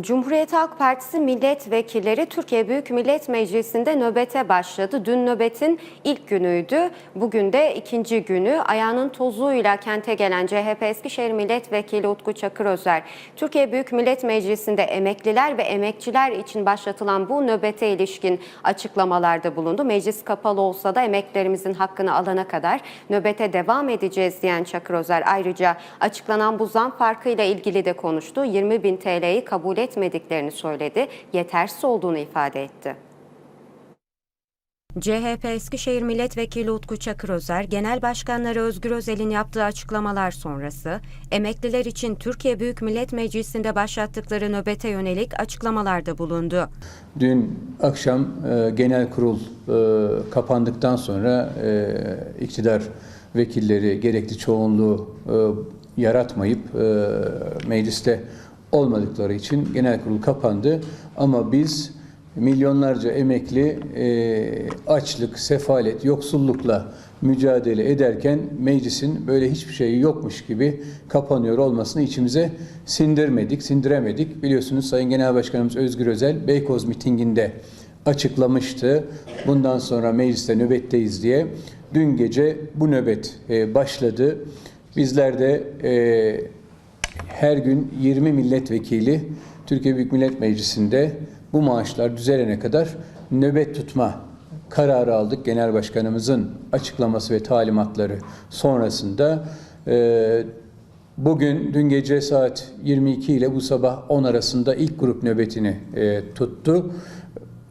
Cumhuriyet Halk Partisi milletvekilleri Türkiye Büyük Millet Meclisi'nde nöbete başladı. Dün nöbetin ilk günüydü. Bugün de ikinci günü. Ayağının tozuyla kente gelen CHP Eskişehir Milletvekili Utku Çakırözer, Türkiye Büyük Millet Meclisi'nde emekliler ve emekçiler için başlatılan bu nöbete ilişkin açıklamalarda bulundu. Meclis kapalı olsa da emeklerimizin hakkını alana kadar nöbete devam edeceğiz diyen Çakırözer ayrıca açıklanan bu zam farkıyla ilgili de konuştu. 20 bin TL'yi kabul etmediklerini söyledi, yetersiz olduğunu ifade etti. CHP Eskişehir Milletvekili Utku Çakırözer, Genel Başkanları Özgür Özel'in yaptığı açıklamalar sonrası, emekliler için Türkiye Büyük Millet Meclisi'nde başlattıkları nöbete yönelik açıklamalarda bulundu. Dün akşam e, genel kurul e, kapandıktan sonra e, iktidar vekilleri gerekli çoğunluğu e, yaratmayıp e, mecliste olmadıkları için genel kurul kapandı. Ama biz milyonlarca emekli e, açlık, sefalet, yoksullukla mücadele ederken meclisin böyle hiçbir şeyi yokmuş gibi kapanıyor olmasını içimize sindirmedik, sindiremedik. Biliyorsunuz Sayın Genel Başkanımız Özgür Özel Beykoz mitinginde açıklamıştı. Bundan sonra mecliste nöbetteyiz diye. Dün gece bu nöbet e, başladı. Bizler de e, her gün 20 milletvekili Türkiye Büyük Millet Meclisi'nde bu maaşlar düzelene kadar nöbet tutma kararı aldık. Genel Başkanımızın açıklaması ve talimatları sonrasında e, bugün dün gece saat 22 ile bu sabah 10 arasında ilk grup nöbetini e, tuttu.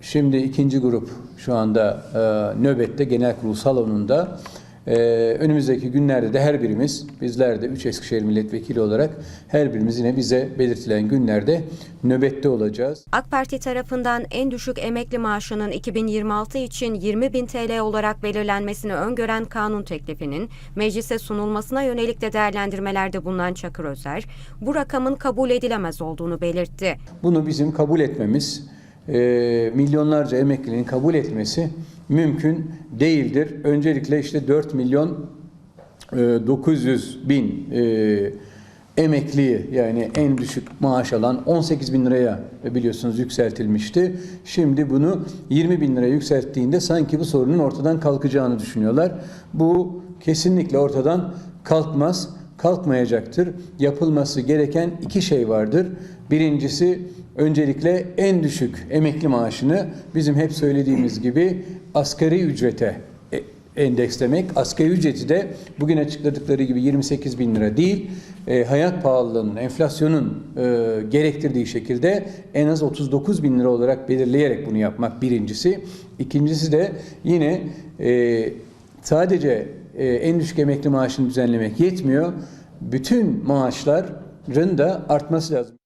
Şimdi ikinci grup şu anda e, nöbette genel kurul salonunda. Ee, önümüzdeki günlerde de her birimiz, bizler de 3 Eskişehir milletvekili olarak her birimiz yine bize belirtilen günlerde nöbette olacağız. AK Parti tarafından en düşük emekli maaşının 2026 için 20 bin TL olarak belirlenmesini öngören kanun teklifinin meclise sunulmasına yönelik de değerlendirmelerde bulunan Çakır Özer, bu rakamın kabul edilemez olduğunu belirtti. Bunu bizim kabul etmemiz, e, milyonlarca emeklinin kabul etmesi mümkün değildir. Öncelikle işte 4 milyon e, 900 bin e, emekliyi yani en düşük maaş alan 18 bin liraya biliyorsunuz yükseltilmişti. Şimdi bunu 20 bin liraya yükselttiğinde sanki bu sorunun ortadan kalkacağını düşünüyorlar. Bu kesinlikle ortadan kalkmaz, kalkmayacaktır. Yapılması gereken iki şey vardır. Birincisi öncelikle en düşük emekli maaşını bizim hep söylediğimiz gibi asgari ücrete e, endekslemek. Asgari ücreti de bugün açıkladıkları gibi 28 bin lira değil, e, hayat pahalılığının, enflasyonun e, gerektirdiği şekilde en az 39 bin lira olarak belirleyerek bunu yapmak birincisi. İkincisi de yine e, sadece e, en düşük emekli maaşını düzenlemek yetmiyor. Bütün maaşların da artması lazım.